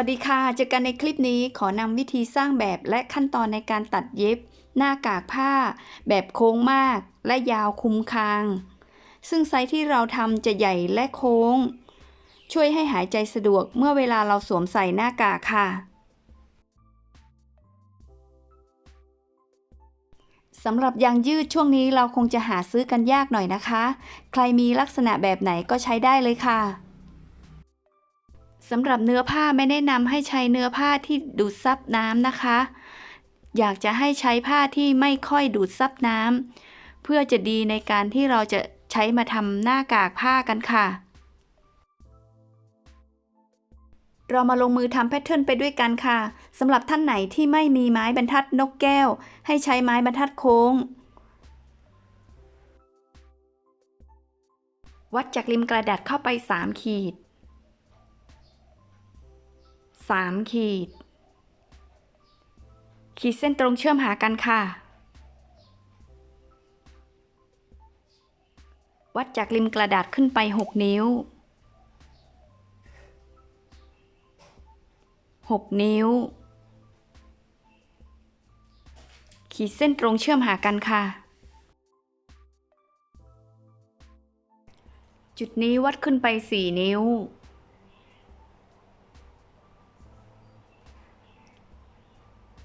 วัสดีค่ะ เจอกันในคลิปนี้ขอนำวิธีสร้างแบบและขั้นตอนในการตัดเย็บ หน้ากากผ้า แบบโค้งมาก และยาวคุมคาง ซึ่งไซส์ที่เราทำจะใหญ่และโค้ง ช่วยให้หายใจสะดวกเมื่อเวลาเราสวมใส่หน้ากากค่ะสำหรับยางยืดช่วงนี้เราคงจะหาซื้อกันยากหน่อยนะคะ ใครมีลักษณะแบบไหนก็ใช้ได้เลยค่ะ สำหรับเนื้อผ้าไม่แนะนำให้ใช้เนื้อผ้าที่ดูดซับน้ำนะคะ อยากจะให้ใช้ผ้าที่ไม่ค่อยดูดซับน้ำเพื่อจะดีในการที่เราจะใช้มาทำหน้ากากผ้ากันค่ะ เรามาลงมือทำแพทเทิร์นไปด้วยกันค่ะสำหรับท่านไหนที่ไม่มีไม้บรรทัดนกแก้ว ให้ใช้ไม้บรรทัดโค้ง วัดจากริมกระดาษเข้าไป 3 ขีด 3 ขีด ขีดเส้นตรงเชื่อมหากันค่ะ วัดจากริมกระดาษขึ้นไป 6 นิ้ว 6 นิ้ว ขีดเส้นตรงเชื่อมหากันค่ะ จุดนี้วัดขึ้นไป 4 นิ้ว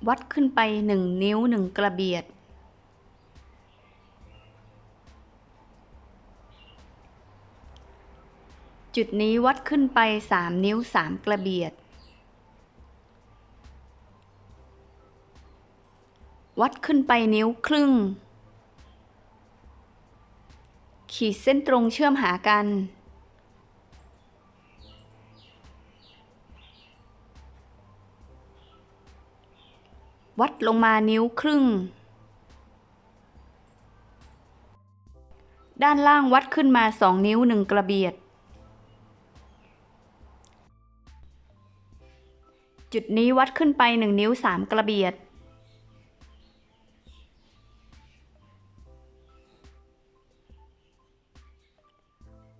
วัดขึ้นไป 1 นิ้ว 1 กระเบียด จุดนี้วัดขึ้นไป 3 นิ้ว 3 กระเบียด วัดขึ้นไปนิ้วครึ่ง ขีดเส้นตรงเชื่อมหากัน วัดลงมานิ้วครึ่ง ด้านล่างวัดขึ้นมา 2 นิ้ว 1 กระเบียด จุดนี้วัดขึ้นไป 1 นิ้ว 3 กระเบียด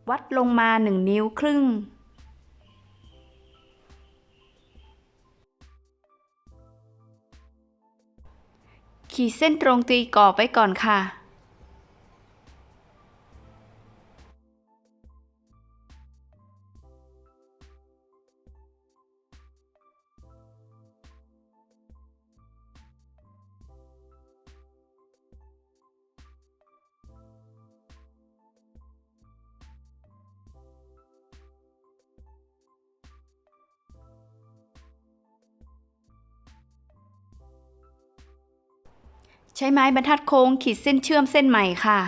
วัดลงมา 1 นิ้วครึ่ง ขีดเส้นตรงตีกรอบไว้ก่อนค่ะ ใช้ไม้บรรทัดโค้งขีดเส้นเชื่อมเส้นใหม่ค่ะ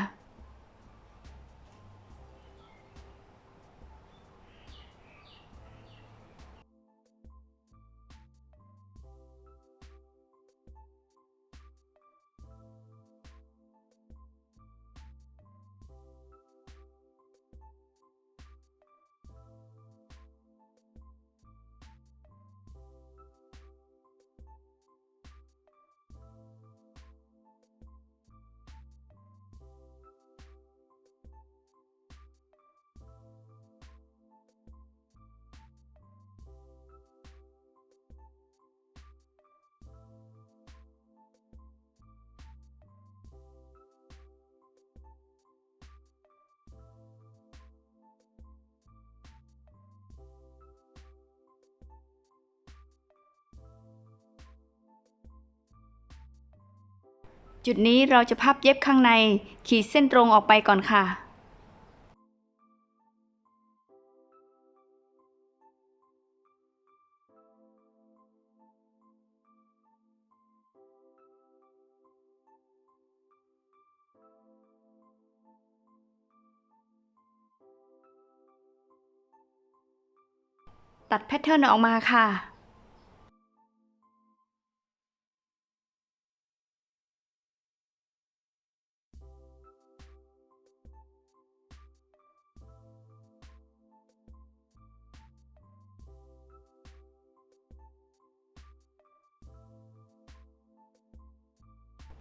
จุดนี้เราจะพับเย็บข้างในขีดเส้นตรงออกไปก่อนค่ะ ตัดแพทเทิร์นออกมาค่ะ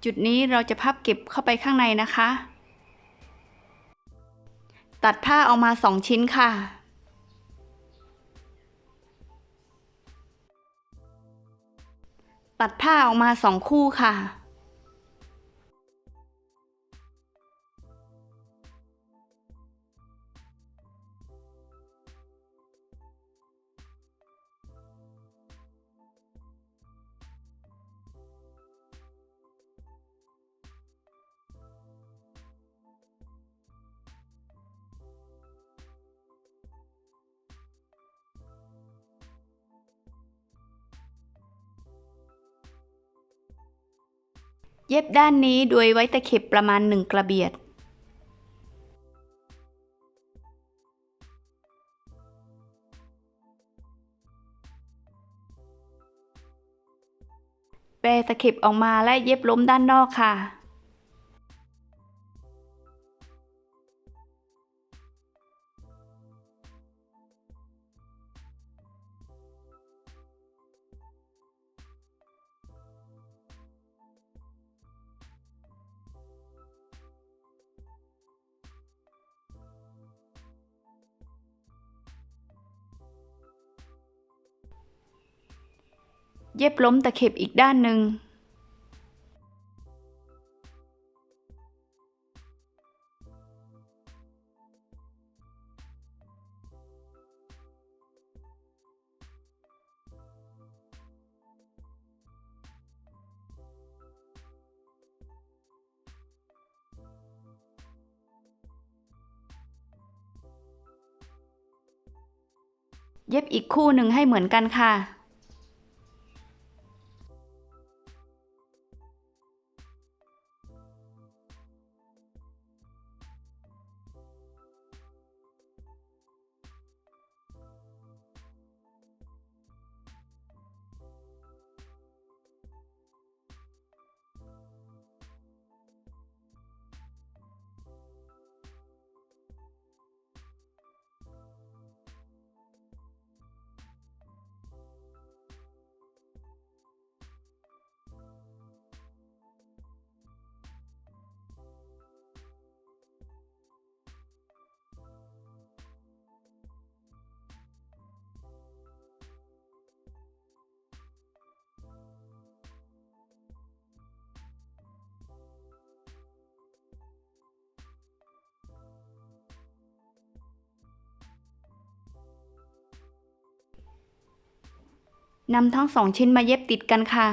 จุดนี้เราจะพับเก็บเข้าไปข้างในนะคะ ตัดผ้าออกมาสองชิ้นค่ะ ตัดผ้าออกมาสองคู่ค่ะ ย็บด้านนี้โดยไว้ตะเข็บประมาณหนึ่งกระเบียด แปรตะเข็บออกมาและเย็บล้มด้านนอกค่ะ เย็บล้มตะเข็บอีกด้านหนึ่ง เย็บอีกคู่หนึ่งให้เหมือนกันค่ะ นำทั้งสองชิ้นมาเย็บติดกันค่ะ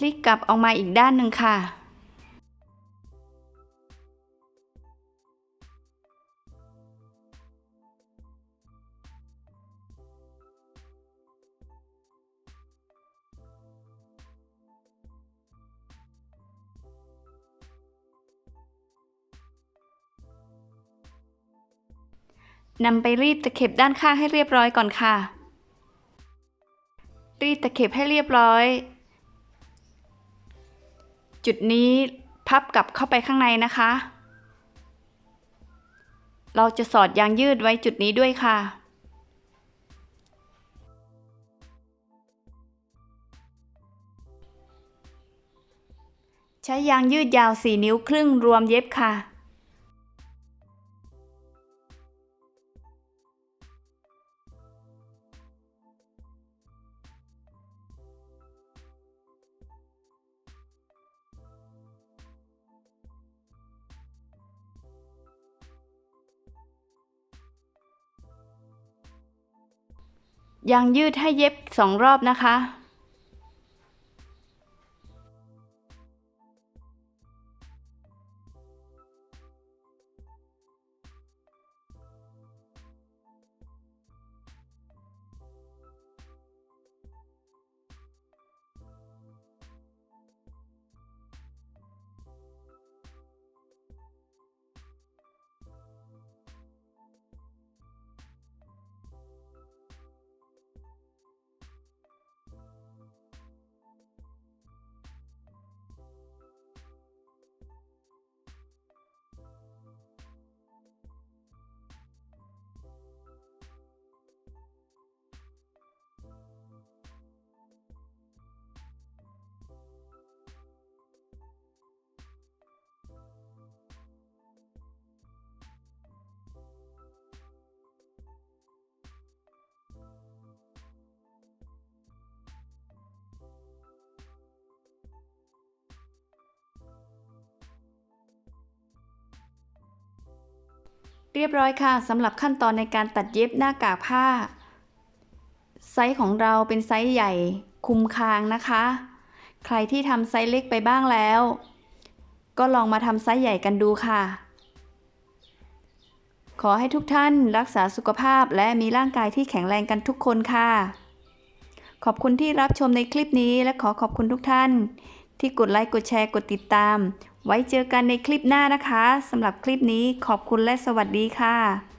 พลิกกลับออกมาอีกด้านหนึ่งค่ะ นำไปรีดตะเข็บด้านข้างให้เรียบร้อยก่อนค่ะ รีดตะเข็บให้เรียบร้อย จุดนี้พับกลับเข้าไปข้างในนะคะ เราจะสอดยางยืดไว้จุดนี้ด้วยค่ะ ใช้ยางยืดยาว 4 นิ้วครึ่งรวมเย็บค่ะ ยางยืดให้เย็บสองรอบนะคะ เรียบร้อยค่ะสำหรับขั้นตอนในการตัดเย็บหน้ากากผ้า ไซส์ของเราเป็นไซส์ใหญ่คุมคางนะคะ ใครที่ทำไซส์เล็กไปบ้างแล้ว ก็ลองมาทำไซส์ใหญ่กันดูค่ะ ขอให้ทุกท่านรักษาสุขภาพและมีร่างกายที่แข็งแรงกันทุกคนค่ะ ขอบคุณที่รับชมในคลิปนี้และขอขอบคุณทุกท่าน ที่กดไลค์กดแชร์กดติดตาม ไว้เจอกันในคลิปหน้านะคะสำหรับคลิปนี้ขอบคุณและสวัสดีค่ะ